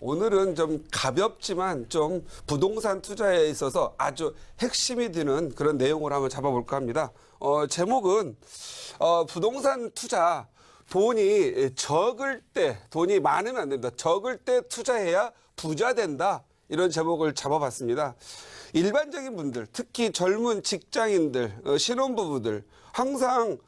오늘은 좀 가볍지만 좀 부동산 투자에 있어서 아주 핵심이 되는 그런 내용을 한번 잡아볼까 합니다. 어, 제목은 어, 부동산 투자 돈이 적을 때 돈이 많으면 안 됩니다. 적을 때 투자해야 부자 된다. 이런 제목을 잡아봤습니다. 일반적인 분들, 특히 젊은 직장인들, 어, 신혼부부들 항상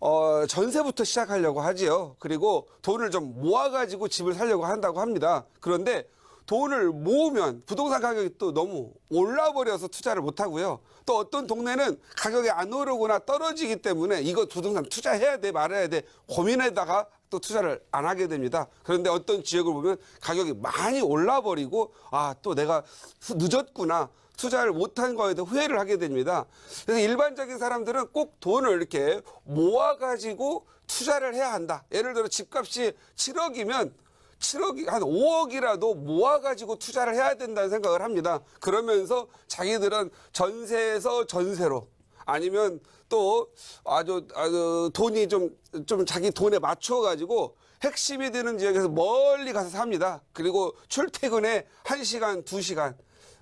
어, 전세부터 시작하려고 하지요. 그리고 돈을 좀 모아가지고 집을 살려고 한다고 합니다. 그런데 돈을 모으면 부동산 가격이 또 너무 올라버려서 투자를 못하고요. 또 어떤 동네는 가격이 안 오르거나 떨어지기 때문에 이거 부동산 투자해야 돼 말아야 돼 고민하다가 또 투자를 안 하게 됩니다. 그런데 어떤 지역을 보면 가격이 많이 올라 버리고 아 또 내가 늦었구나 투자를 못한 거에 대해 후회를 하게 됩니다. 그래서 일반적인 사람들은 꼭 돈을 이렇게 모아가지고 투자를 해야 한다. 예를 들어 집값이 7억이면 7억이 한 5억이라도 모아가지고 투자를 해야 된다는 생각을 합니다. 그러면서 자기들은 전세에서 전세로 아니면 또 아주 아주 돈이 좀 좀 자기 돈에 맞춰 가지고 핵심이 되는 지역에서 멀리 가서 삽니다. 그리고 출퇴근에 1시간, 2시간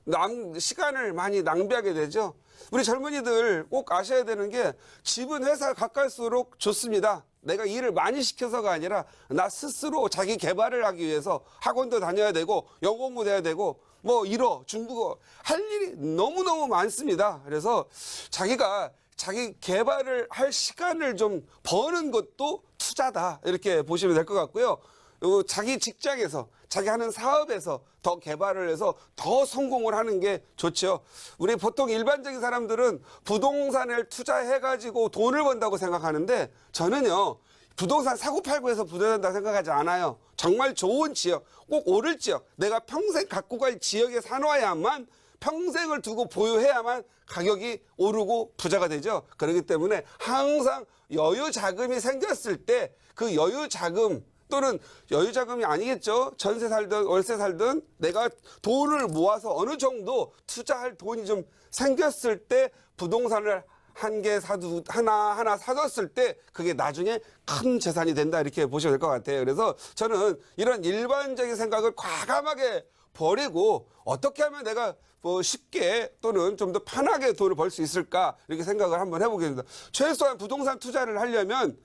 남, 시간을 많이 낭비하게 되죠. 우리 젊은이들 꼭 아셔야 되는 게 집은 회사 가까울수록 좋습니다. 내가 일을 많이 시켜서가 아니라 나 스스로 자기 개발을 하기 위해서 학원도 다녀야 되고 영어 공부도 해야 되고 뭐 일어 중국어 할 일이 너무너무 많습니다. 그래서 자기가 자기 개발을 할 시간을 좀 버는 것도 투자다. 이렇게 보시면 될 것 같고요. 어, 자기 직장에서 자기 하는 사업에서 더 개발을 해서 더 성공을 하는 게 좋죠. 우리 보통 일반적인 사람들은 부동산을 투자해 가지고 돈을 번다고 생각하는데 저는요. 부동산 사고 팔고 해서 부자 된다 생각하지 않아요. 정말 좋은 지역, 꼭 오를 지역, 내가 평생 갖고 갈 지역에 사놓아야만 평생을 두고 보유해야만 가격이 오르고 부자가 되죠. 그렇기 때문에 항상 여유 자금이 생겼을 때 그 여유 자금 또는 여유 자금이 아니겠죠. 전세 살든 월세 살든 내가 돈을 모아서 어느 정도 투자할 돈이 좀 생겼을 때 부동산을 한 개 사두 하나 하나 사뒀을 때 그게 나중에 큰 재산이 된다 이렇게 보셔야 될 것 같아요. 그래서 저는 이런 일반적인 생각을 과감하게 버리고 어떻게 하면 내가 뭐 쉽게 또는 좀 더 편하게 돈을 벌 수 있을까 이렇게 생각을 한번 해보겠습니다. 최소한 부동산 투자를 하려면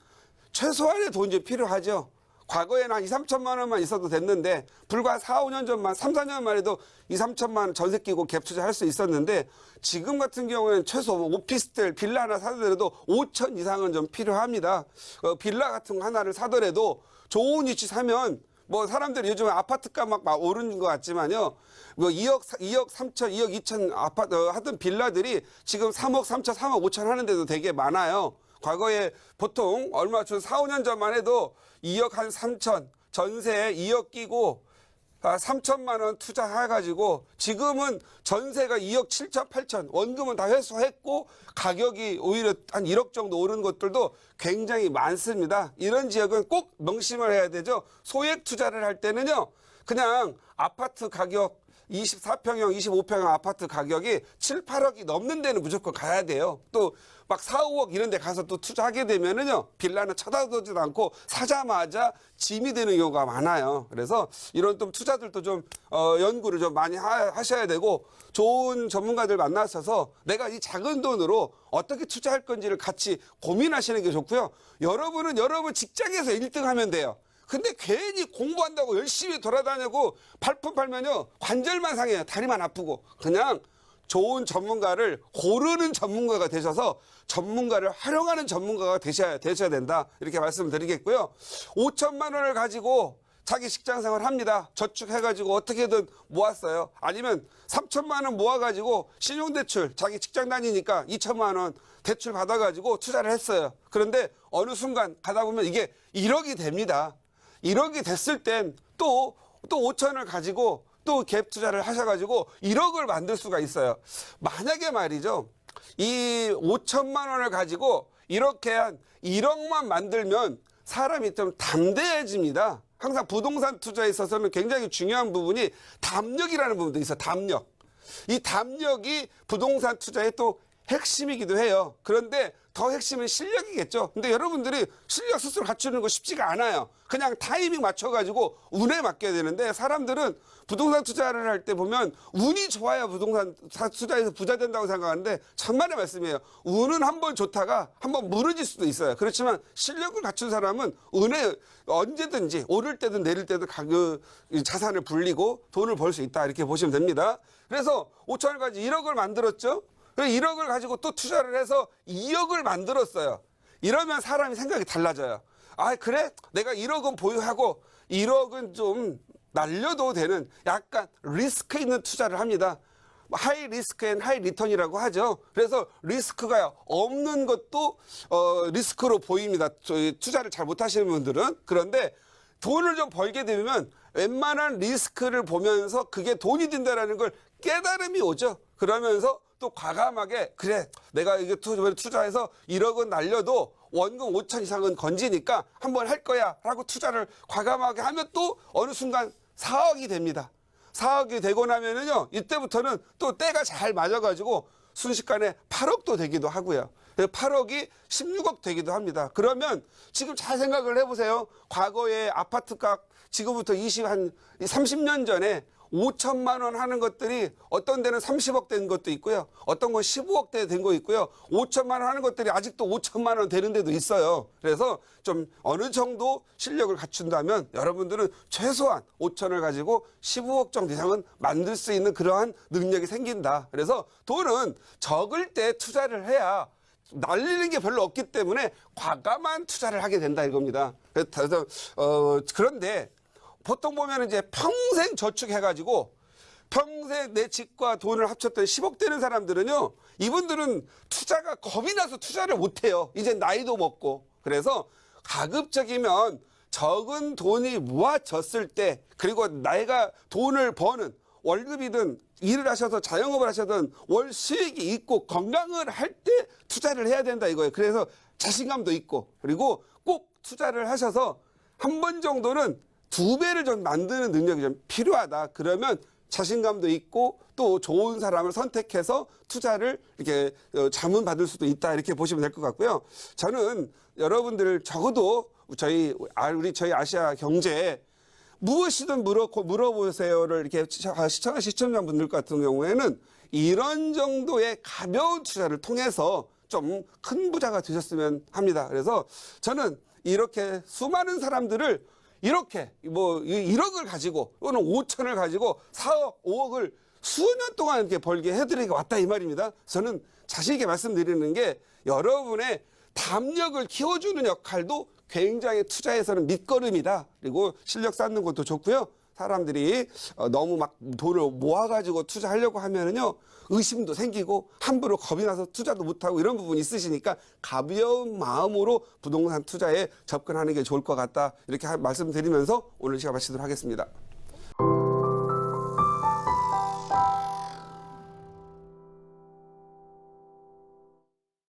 최소한의 돈이 좀 필요하죠. 과거에는 한 2, 3천만 원만 있어도 됐는데 불과 4, 5년 전만 3, 4년 만 해도 2, 3천만 원 전세 끼고 갭 투자할 수 있었는데 지금 같은 경우에는 최소 뭐 오피스텔 빌라 하나 사더라도 5천 이상은 좀 필요합니다. 어, 빌라 같은 거 하나를 사더라도 좋은 위치 사면 뭐 사람들이 요즘 아파트가 막, 막 오르는 것 같지만요. 뭐 2억, 2억 3천, 2억 2천 아파트 어, 하던 빌라들이 지금 3억 3천, 3억 5천 하는 데도 되게 많아요. 과거에 보통 얼마 전 4, 5년 전만 해도 2억 한 3천 전세에 2억 끼고 아, 3천만 원 투자해가지고 지금은 전세가 2억 7천, 8천 원금은 다 회수했고 가격이 오히려 한 1억 정도 오른 것들도 굉장히 많습니다. 이런 지역은 꼭 명심을 해야 되죠. 소액 투자를 할 때는요. 그냥 아파트 가격 24평형, 25평형 아파트 가격이 7, 8억이 넘는 데는 무조건 가야 돼요. 또 막 4, 5억 이런 데 가서 또 투자하게 되면은요. 빌라는 쳐다보지도 않고 사자마자 짐이 되는 경우가 많아요. 그래서 이런 좀 투자들도 좀 어, 연구를 좀 많이 하, 셔야 되고 좋은 전문가들 만나셔서 내가 이 작은 돈으로 어떻게 투자할 건지를 같이 고민하시는 게 좋고요. 여러분은 여러분 직장에서 1등 하면 돼요. 근데 괜히 공부한다고 열심히 돌아다니고 발품 팔면요 관절만 상해요 다리만 아프고 그냥 좋은 전문가를 고르는 전문가가 되셔서 전문가를 활용하는 전문가가 되셔야 되셔야 된다 이렇게 말씀드리겠고요 5천만 원을 가지고 자기 직장 생활 합니다. 저축해가지고 어떻게든 모았어요. 아니면 3천만 원 모아가지고 신용대출 자기 직장 다니니까 2천만 원 대출 받아가지고 투자를 했어요. 그런데 어느 순간 가다 보면 이게 1억이 됩니다. 1억이 됐을 땐 또, 또 5천을 가지고 또 갭 투자를 하셔가지고 1억을 만들 수가 있어요. 만약에 말이죠. 이 5천만 원을 가지고 이렇게 한 1억만 만들면 사람이 좀 담대해집니다. 항상 부동산 투자에 있어서는 굉장히 중요한 부분이 담력이라는 부분도 있어요. 담력. 이 담력이 부동산 투자의 또 핵심이기도 해요. 그런데 더 핵심은 실력이겠죠. 근데 여러분들이 실력 스스로 갖추는 거 쉽지가 않아요. 그냥 타이밍 맞춰가지고 운에 맡겨야 되는데 사람들은 부동산 투자를 할 때 보면 운이 좋아야 부동산 사- 투자에서 부자 된다고 생각하는데 정말의 말씀이에요. 운은 한 번 좋다가 한 번 무너질 수도 있어요. 그렇지만 실력을 갖춘 사람은 운에 언제든지 오를 때든 내릴 때든 가- 그 자산을 불리고 돈을 벌 수 있다 이렇게 보시면 됩니다. 그래서 5천을 가지고 1억을 만들었죠. 그래서 1억을 가지고 또 투자를 해서 2억을 만들었어요. 이러면 사람이 생각이 달라져요. 아, 그래? 내가 1억은 보유하고 1억은 좀 날려도 되는 약간 리스크 있는 투자를 합니다. 하이 리스크 앤 하이 리턴이라고 하죠. 그래서 리스크가 없는 것도 어, 리스크로 보입니다. 저희 투자를 잘 못하시는 분들은 그런데 돈을 좀 벌게 되면 웬만한 리스크를 보면서 그게 돈이 된다라는 걸 깨달음이 오죠. 그러면서 또 과감하게 그래 내가 이게 투- 투자해서 1억은 날려도 원금 5천 이상은 건지니까 한번 할 거야 라고 투자를 과감하게 하면 또 어느 순간 4억이 됩니다. 4억이 되고 나면은요 이때부터는 또 때가 잘 맞아가지고 순식간에 8억도 되기도 하고요. 8억이 16억 되기도 합니다. 그러면 지금 잘 생각을 해보세요. 과거에 아파트값 지금부터 20, 한 30년 전에 5천만 원 하는 것들이 어떤 데는 30억 된 것도 있고요. 어떤 건 15억 대 된 거 있고요. 5천만 원 하는 것들이 아직도 5천만 원 되는 데도 있어요. 그래서 좀 어느 정도 실력을 갖춘다면 여러분들은 최소한 5천을 가지고 15억 정도 이상은 만들 수 있는 그러한 능력이 생긴다. 그래서 돈은 적을 때 투자를 해야 날리는 게 별로 없기 때문에 과감한 투자를 하게 된다 이겁니다. 그래서 어, 그런데 보통 보면 이제 평생 저축해가지고 평생 내 집과 돈을 합쳤더니 10억 되는 사람들은요, 이분들은 투자가 겁이 나서 투자를 못해요. 이제 나이도 먹고. 그래서 가급적이면 적은 돈이 모아졌을 때, 그리고 내가 돈을 버는 월급이든 일을 하셔서 자영업을 하셔든 월 수익이 있고 건강을 할 때 투자를 해야 된다 이거예요. 그래서 자신감도 있고 그리고 꼭 투자를 하셔서 한 번 정도는 두 배를 좀 만드는 능력이 좀 필요하다. 그러면 자신감도 있고 또 좋은 사람을 선택해서 투자를 이렇게 어, 자문 받을 수도 있다 이렇게 보시면 될 것 같고요. 저는 여러분들 적어도 저희 아, 우리 저희 아시아 경제 무엇이든 물어, 물어보세요를 이렇게 시청하- 시청하신 시청자분들 같은 경우에는 이런 정도의 가벼운 투자를 통해서 좀 큰 부자가 되셨으면 합니다. 그래서 저는 이렇게 수많은 사람들을 이렇게 뭐 1억을 가지고 또는 5천을 가지고 4억, 5억을 수년 동안 이렇게 벌게 해드리게 왔다 이 말입니다. 저는 자신 있게 말씀드리는 게 여러분의 담력을 키워주는 역할도 굉장히 투자에서는 밑거름이다. 그리고 실력 쌓는 것도 좋고요. 사람들이 어, 너무 막 돈을 모아가지고 투자하려고 하면은요 의심도 생기고 함부로 겁이 나서 투자도 못하고 이런 부분이 있으시니까 가벼운 마음으로 부동산 투자에 접근하는 게 좋을 것 같다 이렇게 하- 말씀드리면서 오늘 시간 마치도록 하겠습니다.